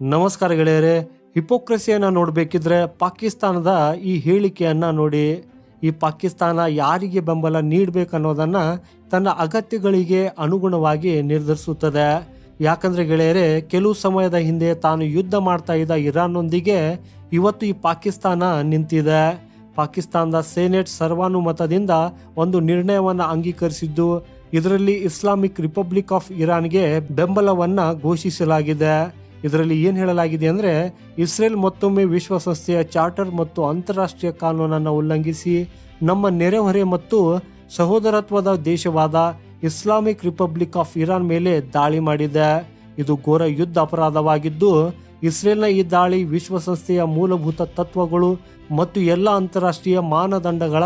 ನಮಸ್ಕಾರ ಗೆಳೆಯರೆ, ಹಿಪೋಕ್ರಸಿಯನ್ನು ನೋಡಬೇಕಿದ್ರೆ ಪಾಕಿಸ್ತಾನದ ಈ ಹೇಳಿಕೆಯನ್ನು ನೋಡಿ. ಈ ಪಾಕಿಸ್ತಾನ ಯಾರಿಗೆ ಬೆಂಬಲ ನೀಡಬೇಕನ್ನೋದನ್ನು ತನ್ನ ಅಗತ್ಯಗಳಿಗೆ ಅನುಗುಣವಾಗಿ ನಿರ್ಧರಿಸುತ್ತದೆ. ಯಾಕಂದ್ರೆ ಗೆಳೆಯರೆ, ಕೆಲವು ಸಮಯದ ಹಿಂದೆ ತಾನು ಯುದ್ಧ ಮಾಡ್ತಾ ಇದ್ದ ಇರಾನ್ನೊಂದಿಗೆ ಇವತ್ತು ಈ ಪಾಕಿಸ್ತಾನ ನಿಂತಿದೆ. ಪಾಕಿಸ್ತಾನದ ಸೆನೆಟ್ ಸರ್ವಾನುಮತದಿಂದ ಒಂದು ನಿರ್ಣಯವನ್ನು ಅಂಗೀಕರಿಸಿದ್ದು, ಇದರಲ್ಲಿ ಇಸ್ಲಾಮಿಕ್ ರಿಪಬ್ಲಿಕ್ ಆಫ್ ಇರಾನ್ಗೆ ಬೆಂಬಲವನ್ನು ಘೋಷಿಸಲಾಗಿದೆ. ಇದರಲ್ಲಿ ಏನು ಹೇಳಲಾಗಿದೆ ಅಂದ್ರೆ ಇಸ್ರೇಲ್ ಮತ್ತೊಮ್ಮೆ ವಿಶ್ವಸಂಸ್ಥೆಯ ಚಾರ್ಟರ್ ಮತ್ತು ಅಂತಾರಾಷ್ಟ್ರೀಯ ಕಾನೂನನ್ನು ಉಲ್ಲಂಘಿಸಿ ನಮ್ಮ ನೆರೆಹೊರೆ ಮತ್ತು ಸಹೋದರತ್ವದ ದೇಶವಾದ ಇಸ್ಲಾಮಿಕ್ ರಿಪಬ್ಲಿಕ್ ಆಫ್ ಇರಾನ್ ಮೇಲೆ ದಾಳಿ ಮಾಡಿದೆ. ಇದು ಘೋರ ಯುದ್ಧ ಅಪರಾಧವಾಗಿದ್ದು ಇಸ್ರೇಲ್ನ ಈ ದಾಳಿ ವಿಶ್ವಸಂಸ್ಥೆಯ ಮೂಲಭೂತ ತತ್ವಗಳು ಮತ್ತು ಎಲ್ಲ ಅಂತಾರಾಷ್ಟ್ರೀಯ ಮಾನದಂಡಗಳ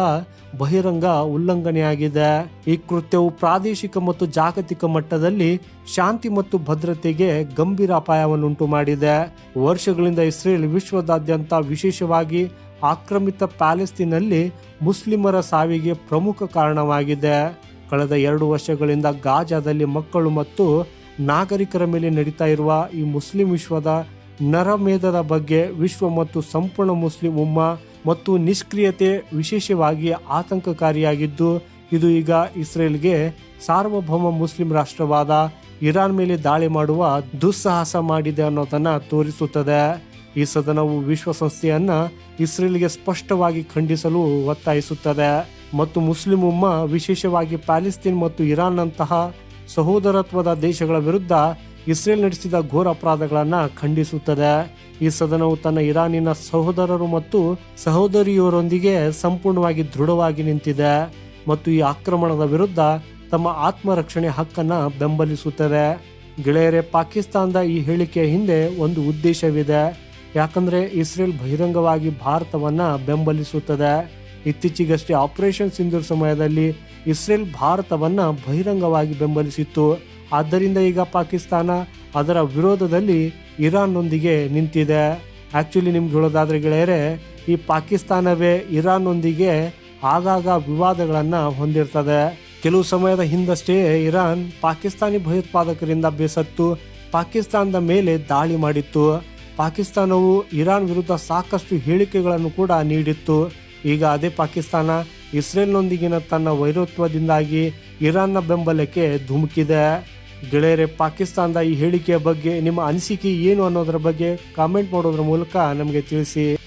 ಬಹಿರಂಗ ಉಲ್ಲಂಘನೆಯಾಗಿದೆ. ಈ ಕೃತ್ಯವು ಪ್ರಾದೇಶಿಕ ಮತ್ತು ಜಾಗತಿಕ ಮಟ್ಟದಲ್ಲಿ ಶಾಂತಿ ಮತ್ತು ಭದ್ರತೆಗೆ ಗಂಭೀರ ಅಪಾಯವನ್ನುಂಟು ಮಾಡಿದೆ. ವರ್ಷಗಳಿಂದ ಇಸ್ರೇಲ್ ವಿಶ್ವದಾದ್ಯಂತ ವಿಶೇಷವಾಗಿ ಆಕ್ರಮಿತ ಪ್ಯಾಲೆಸ್ತೀನಲ್ಲಿ ಮುಸ್ಲಿಮರ ಸಾವಿಗೆ ಪ್ರಮುಖ ಕಾರಣವಾಗಿದೆ. ಕಳೆದ ಎರಡು ವರ್ಷಗಳಿಂದ ಗಾಜಾದಲ್ಲಿ ಮಕ್ಕಳು ಮತ್ತು ನಾಗರಿಕರ ಮೇಲೆ ನಡೀತಾ ಇರುವ ಈ ಮುಸ್ಲಿಂ ವಿಶ್ವದ ನರಮೇಧದ ಬಗ್ಗೆ ವಿಶ್ವ ಮತ್ತು ಸಂಪೂರ್ಣ ಮುಸ್ಲಿಂ ಉಮ್ಮ ಮತ್ತು ನಿಷ್ಕ್ರಿಯತೆ ವಿಶೇಷವಾಗಿ ಆತಂಕಕಾರಿಯಾಗಿದ್ದು, ಇದು ಈಗ ಇಸ್ರೇಲ್ಗೆ ಸಾರ್ವಭೌಮ ಮುಸ್ಲಿಂ ರಾಷ್ಟ್ರವಾದ ಇರಾನ್ ಮೇಲೆ ದಾಳಿ ಮಾಡುವ ದುಸ್ಸಾಹಸ ಮಾಡಿದೆ ಅನ್ನೋದನ್ನ ತೋರಿಸುತ್ತದೆ. ಈ ಸದನವು ವಿಶ್ವಸಂಸ್ಥೆಯನ್ನ ಇಸ್ರೇಲ್ಗೆ ಸ್ಪಷ್ಟವಾಗಿ ಖಂಡಿಸಲು ಒತ್ತಾಯಿಸುತ್ತದೆ. ಮತ್ತು ಮುಸ್ಲಿಂ ಉಮ್ಮ, ವಿಶೇಷವಾಗಿ ಪ್ಯಾಲೆಸ್ತೀನ್ ಮತ್ತು ಇರಾನ್ನಂತಹ ಸಹೋದರತ್ವದ ದೇಶಗಳ ವಿರುದ್ಧ ಇಸ್ರೇಲ್ ನಡೆಸಿದ ಘೋರ ಅಪರಾಧಗಳನ್ನು ಖಂಡಿಸುತ್ತದೆ. ಈ ಸದನವು ತನ್ನ ಇರಾನಿನ ಸಹೋದರರು ಮತ್ತು ಸಹೋದರಿಯರೊಂದಿಗೆ ಸಂಪೂರ್ಣವಾಗಿ ದೃಢವಾಗಿ ನಿಂತಿದೆ ಮತ್ತು ಈ ಆಕ್ರಮಣದ ವಿರುದ್ಧ ತಮ್ಮ ಆತ್ಮರಕ್ಷಣೆ ಹಕ್ಕನ್ನ ಬೆಂಬಲಿಸುತ್ತದೆ. ಗೆಳೆಯರೇ, ಪಾಕಿಸ್ತಾನದ ಈ ಹೇಳಿಕೆಯ ಹಿಂದೆ ಒಂದು ಉದ್ದೇಶವಿದೆ. ಯಾಕಂದ್ರೆ ಇಸ್ರೇಲ್ ಬಹಿರಂಗವಾಗಿ ಭಾರತವನ್ನ ಬೆಂಬಲಿಸುತ್ತದೆ. ಇತ್ತೀಚೆಗಷ್ಟೇ ಆಪರೇಷನ್ ಸಿಂಧೂರ್ ಸಮಯದಲ್ಲಿ ಇಸ್ರೇಲ್ ಭಾರತವನ್ನ ಬಹಿರಂಗವಾಗಿ ಬೆಂಬಲಿಸಿತ್ತು. ಆದ್ದರಿಂದ ಈಗ ಪಾಕಿಸ್ತಾನ ಅದರ ವಿರೋಧದಲ್ಲಿ ಇರಾನ್ನೊಂದಿಗೆ ನಿಂತಿದೆ. ಆ್ಯಕ್ಚುಲಿ ನಿಮ್ಗೆ ಹೇಳೋದಾದ್ರೆ ಗೆಳೆಯರೆ, ಈ ಪಾಕಿಸ್ತಾನವೇ ಇರಾನ್ನೊಂದಿಗೆ ಆಗಾಗ ವಿವಾದಗಳನ್ನು ಹೊಂದಿರ್ತದೆ. ಕೆಲವು ಸಮಯದ ಹಿಂದಷ್ಟೇ ಇರಾನ್ ಪಾಕಿಸ್ತಾನಿ ಭಯೋತ್ಪಾದಕರಿಂದ ಬೇಸತ್ತು, ಪಾಕಿಸ್ತಾನದ ಮೇಲೆ ದಾಳಿ ಮಾಡಿತ್ತು. ಪಾಕಿಸ್ತಾನವು ಇರಾನ್ ವಿರುದ್ಧ ಸಾಕಷ್ಟು ಹೇಳಿಕೆಗಳನ್ನು ಕೂಡ ನೀಡಿತ್ತು. ಈಗ ಅದೇ ಪಾಕಿಸ್ತಾನ ಇಸ್ರೇಲ್ನೊಂದಿಗಿನ ತನ್ನ ವೈರತ್ವದಿಂದಾಗಿ ಇರಾನ್ನ ಬೆಂಬಲಕ್ಕೆ ಧುಮುಕಿದೆ. ಗೆಳೆಯರೆ, ಪಾಕಿಸ್ತಾನದ ಈ ಹೇಳಿಕೆಯ ಬಗ್ಗೆ ನಿಮ್ಮ ಅನಿಸಿಕೆ ಏನು ಅನ್ನೋದರ ಬಗ್ಗೆ ಕಾಮೆಂಟ್ ಮಾಡೋದ್ರ ಮೂಲಕ ನಮಗೆ ತಿಳಿಸಿ.